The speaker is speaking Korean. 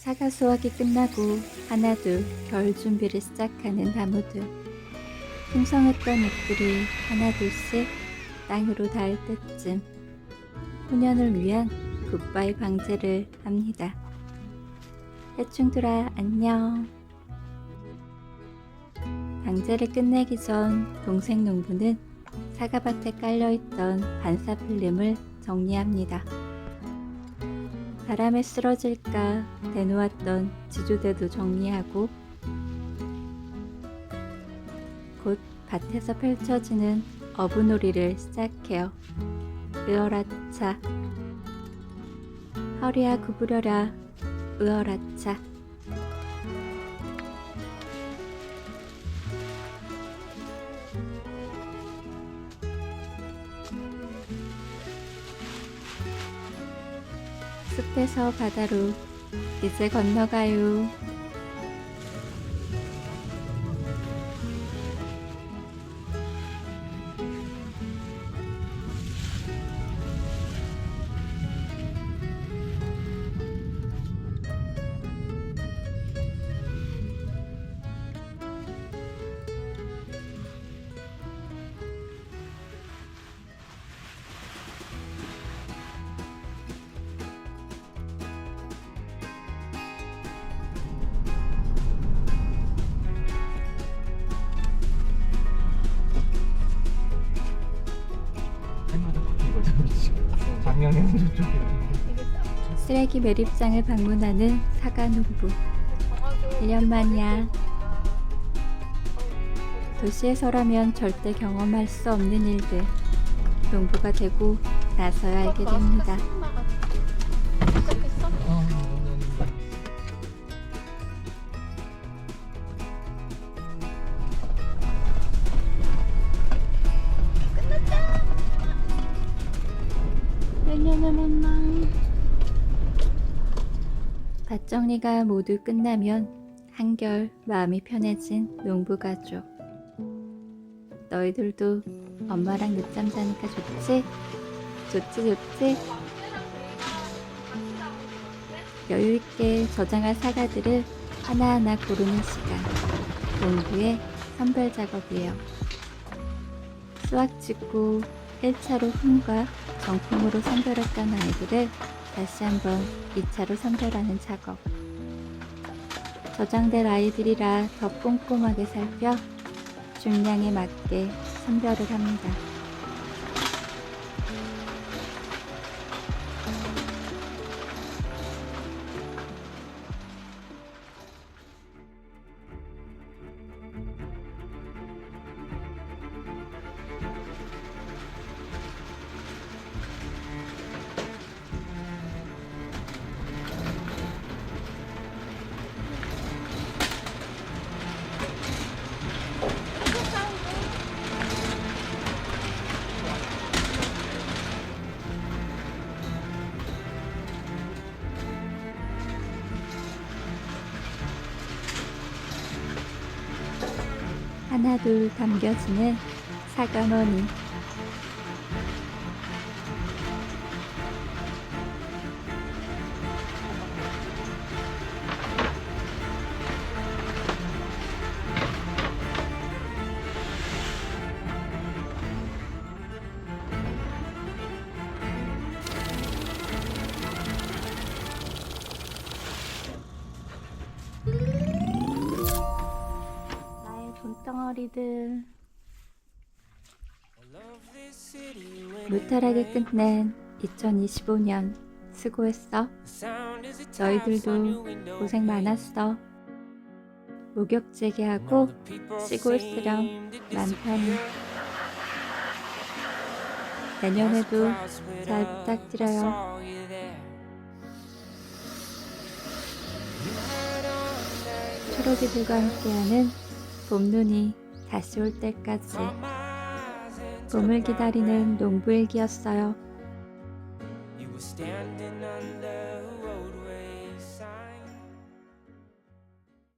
사과 수확이 끝나고 하나둘 겨울 준비를 시작하는 나무들. 풍성했던 잎들이 하나둘씩 땅으로 닿을 때쯤 후년을 위한 굿바이 방제를 합니다. 해충들아 안녕. 방제를 끝내기 전 동생 농부는 사과밭에 깔려있던 반사 필름을 정리합니다. 바람에 쓰러질까 대놓았던 지주대도 정리하고 곧 밭에서 펼쳐지는 어부놀이를 시작해요. 으어라차. 허리야 구부려라. 으어라차 숲에서 바다로 이제 건너가요. 작년에는 저쪽이었는데 쓰레기 매립장을 방문하는 사과농부. 1년 만이야. 도시에서라면 절대 경험할 수 없는 일들. 농부가 되고 나서야 알게 됩니다. 밭 정리가 모두 끝나면 한결 마음이 편해진 농부 가족. 너희들도 엄마랑 늦잠 자니까 좋지? 좋지 좋지? 여유 있게 저장할 사과들을 하나하나 고르는 시간. 농부의 선별 작업이에요. 수확 짓고 1차로 흠과 정품으로 선별했던 아이들을 다시 한번 2차로 선별하는 작업. 저장될 아이들이라 더 꼼꼼하게 살펴 중량에 맞게 선별을 합니다. 하나둘 담겨지는 사과머니. 덩어리들. 무탈하게 끝낸 2025년 수고했어. 너희들도 고생 많았어. 목욕 재개하고 쉬고 있으렴 많다니. 내년에도 잘 부탁드려요. 초록이들과 함께하는 봄눈이 다시 올 때까지 봄을 기다리는 농부일기였어요.